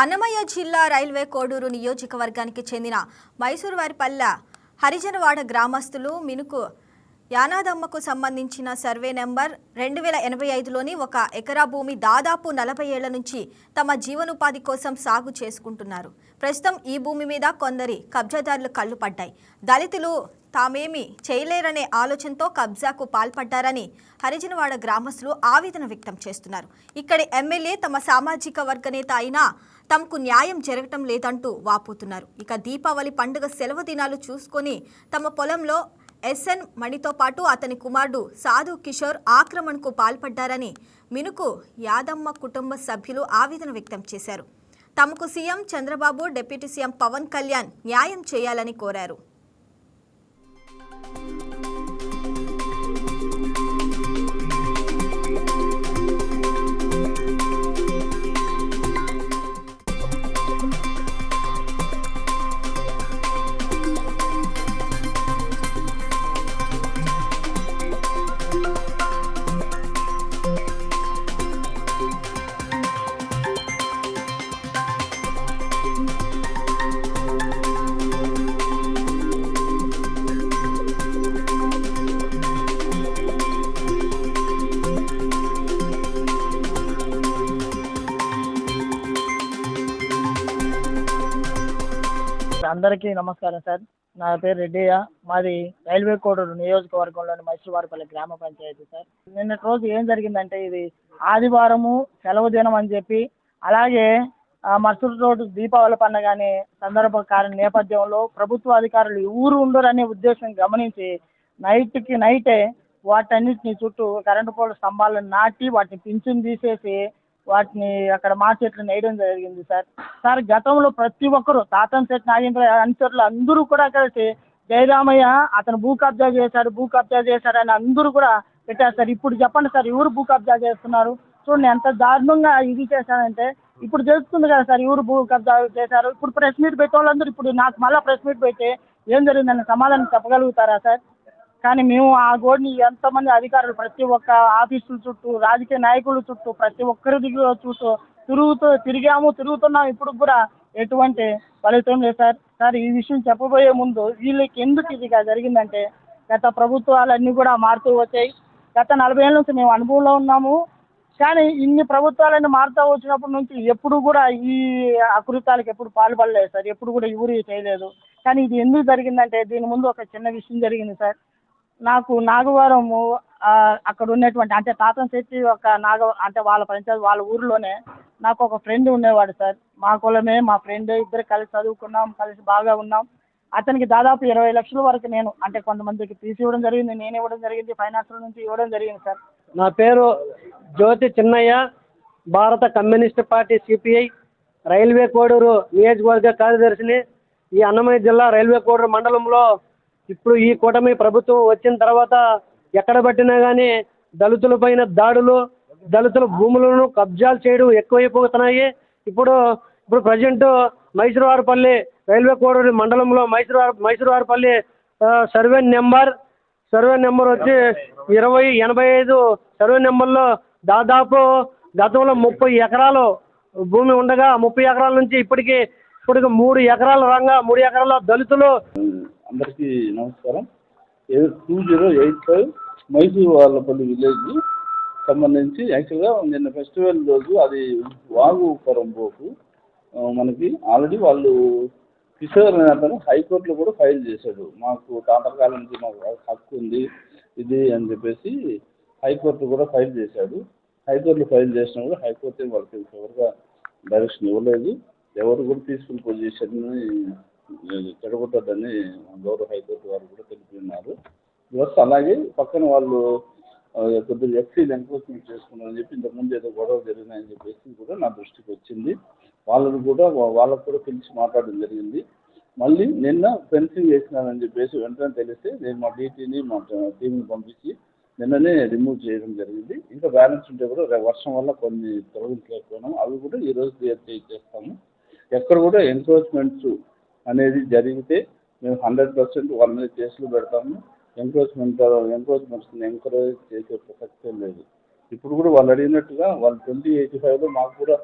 అన్నమయ్య జిల్లా రైల్వే కోడూరు నియోజకవర్గానికి చెందిన మైసూరువారిపల్లె హరిజనవాడ గ్రామస్తులు మినుకు యానాదమ్మకు సంబంధించిన సర్వే నెంబర్ రెండు వేల ఎనభై ఐదులోని ఒక ఎకరా భూమి దాదాపు నలభై ఏళ్ళ నుంచి తమ జీవనోపాధి కోసం సాగు చేసుకుంటున్నారు. ప్రస్తుతం ఈ భూమి మీద కొందరి కబ్జాదారులు కళ్ళు పడ్డాయి. దళితులు తామేమి చేయలేరనే ఆలోచనతో కబ్జాకు పాల్పడ్డారని హరిజనవాడ గ్రామస్తులు ఆవేదన వ్యక్తం చేస్తున్నారు. ఇక్కడి ఎమ్మెల్యే తమ సామాజిక వర్గ నేత అయినా తమకు న్యాయం జరగటం లేదంటూ వాపోతున్నారు. ఇక దీపావళి పండుగ సెలవు దినాలు చూసుకొని తమ పొలంలో ఎస్ఎన్ మణితో పాటు అతని కుమారుడు సాధు కిషోర్ ఆక్రమణకు పాల్పడ్డారని మినుకు యాదమ్మ కుటుంబ సభ్యులు ఆవేదన వ్యక్తం చేశారు. తమకు CM Chandrababu deputy CM Pawan Kalyan న్యాయం చేయాలని కోరారు. అందరికీ నమస్కారం సార్. నా పేరు రెడ్డియ్య. మాది రైల్వే కోడూరు నియోజకవర్గంలోని మైసూరువారిపల్లి గ్రామ పంచాయతీ సార్. నిన్నటి రోజు ఏం జరిగిందంటే ఇది ఆదివారము సెలవు దినం అని చెప్పి అలాగే ఆ, మరుసటి రోజు దీపావళి పండుగ అనే సందర్భకాల నేపథ్యంలో ప్రభుత్వ అధికారులు ఊరు ఉండరనే ఉద్దేశం గమనించి నైట్కి నైటే వాటన్నిటిని చుట్టూ కరెంటు పోల్ స్తంభాలను నాటి వాటిని పింఛన్ తీసేసి వాటిని అక్కడ మా చెట్లు నేయడం జరిగింది సార్. సార్ గతంలో ప్రతి ఒక్కరు తాతం సెట్ నాగేంద్ర అనుచరులు అందరూ కూడా కలిసి జయరామయ్య అతను భూ కబ్జా చేశారు భూ కబ్జా చేశారు అని అందరూ కూడా పెట్టారు సార్. ఇప్పుడు చెప్పండి సార్ ఎవరు భూ కబ్జా చేస్తున్నారు? చూడండి ఎంత దారుణంగా ఇది చేశారంటే ఇప్పుడు తెలుస్తుంది కదా సార్ ఎవరు భూ కబ్జా చేశారు? ఇప్పుడు ప్రెస్ మీట్ పెట్టే వాళ్ళందరూ ఇప్పుడు నాకు మళ్ళీ ప్రెస్ మీట్ పెట్టి ఏం జరిగిందని సమాధానం చెప్పగలుగుతారా సార్? కానీ మేము ఆ గోడిని ఎంతమంది అధికారులు ప్రతి ఒక్క ఆఫీసుల చుట్టూ రాజకీయ నాయకుల చుట్టూ ప్రతి ఒక్కరి దగ్గర చుట్టూ తిరుగుతూ తిరిగాము తిరుగుతున్నాం ఇప్పుడు కూడా ఎటువంటి ఫలితం లేదు సార్. సార్ ఈ విషయం చెప్పబోయే ముందు వీళ్ళకి ఎందుకు ఇది జరిగిందంటే గత ప్రభుత్వాలన్నీ కూడా మారుతూ వచ్చాయి. గత నలభై ఏళ్ళ నుంచి మేము అనుభవంలో ఉన్నాము. కానీ ఇన్ని ప్రభుత్వాలన్నీ మారుతూ వచ్చినప్పటి నుంచి ఎప్పుడు కూడా ఈ అకృతాలకు ఎప్పుడు పాల్పడలేదు సార్. ఎప్పుడు కూడా ఎవరు చేయలేదు. కానీ ఇది ఎందుకు జరిగిందంటే దీని ముందు ఒక చిన్న విషయం జరిగింది సార్. నాకు నాగవరము అక్కడ ఉన్నటువంటి అంటే తాతం శెట్టి ఒక నాగ అంటే వాళ్ళ పంచాయతీ వాళ్ళ ఊరిలోనే నాకు ఒక ఫ్రెండ్ ఉండేవాడు సార్. మా కులమే మా ఫ్రెండ్ ఇద్దరు కలిసి చదువుకున్నాం కలిసి బాగా ఉన్నాం. అతనికి దాదాపు ఇరవై లక్షల వరకు నేను అంటే కొంతమందికి తీసి ఇవ్వడం జరిగింది నేను ఇవ్వడం జరిగింది ఫైనాన్షియల్ నుంచి ఇవ్వడం జరిగింది సార్. నా పేరు జ్యోతి చిన్నయ్య భారత communist party CPI railway Koduru నియోజకవర్గ కార్యదర్శిని ఈ అన్నమయ్య జిల్లా రైల్వే కోడూరు మండలంలో ఇప్పుడు ఈ కూటమి ప్రభుత్వం వచ్చిన తర్వాత ఎక్కడ పట్టినా కానీ దళితులపైన దాడులు దళితుల భూములను కబ్జాలు చేయడం ఎక్కువైపోతున్నాయి. ఇప్పుడు ఇప్పుడు ప్రజెంట్ మైసూరువారిపల్లి రైల్వే కోడూరు మండలంలో Mysuru Mysuruvaripalli survey number survey number వచ్చి ఇరవై ఎనభై ఐదు సర్వే నెంబర్లో దాదాపు గతంలో ముప్పై ఎకరాలు భూమి ఉండగా ముప్పై ఎకరాల నుంచి ఇప్పటికి ఇప్పటికి మూడు ఎకరాల రంగా మూడు ఎకరాల దళితులు అందరికీ నమస్కారం. Two zero eight five Mysuru Vallapalli village సంబంధించి యాక్చువల్గా నిన్న ఫెస్టివల్ రోజు అది వాగు పరంపోకు మనకి ఆల్రెడీ వాళ్ళు కిషోర్ అనే అతను హైకోర్టులో కూడా ఫైల్ చేశాడు. మాకు తాతకాలానికి నుంచి మాకు హక్కు ఉంది ఇది అని చెప్పేసి హైకోర్టు కూడా ఫైల్ చేశాడు. హైకోర్టులో ఫైల్ చేసినా కూడా హైకోర్టు వాళ్ళకి ఎవరుగా డైరెక్షన్ ఇవ్వలేదు. ఎవరు కూడా పీస్ఫుల్ పొజిషన్ని చెడగొట్టద్దని గౌరవ హైకోర్టు వారు కూడా తెలిపి ఉన్నారు ప్లస్ అలాగే పక్కన వాళ్ళు కొద్దిగా ఎఫ్సీలు ఎన్ఫోర్స్మెంట్ చేసుకున్నారని చెప్పి ఇంతకుముందు ఏదో గొడవ జరిగినాయని చెప్పేసి కూడా నా దృష్టికి వచ్చింది. వాళ్ళని కూడా వాళ్ళకు కూడా పిలిచి మాట్లాడడం జరిగింది. మళ్ళీ నిన్న ఫెన్సింగ్ వేసినారని చెప్పేసి వెంటనే తెలిస్తే నేను మా డీటీని మా టీంని పంపించి నిన్ననే రిమూవ్ చేయడం జరిగింది. ఇంకా బ్యాలెన్స్ ఉంటే కూడా వర్షం వల్ల కొన్ని తొలగించలేకపోయినాం. అవి కూడా ఈరోజు క్లియర్ చేస్తాము ఎక్కడ కూడా ఎంక్రోచ్మెంట్స్ అనేది జరిగితే మేము హండ్రెడ్ పర్సెంట్ వాళ్ళ మీద కేసులు పెడతాము. ఎంక్రోచ్మెంట్ ఎంక్రోచ్మెంట్స్ని ఎంకరేజ్ చేసే ప్రసక్తే లేదు. ఇప్పుడు కూడా వాళ్ళు అడిగినట్టుగా వాళ్ళు ట్వంటీ ఎయిటీ ఫైవ్లో మాకు కూడా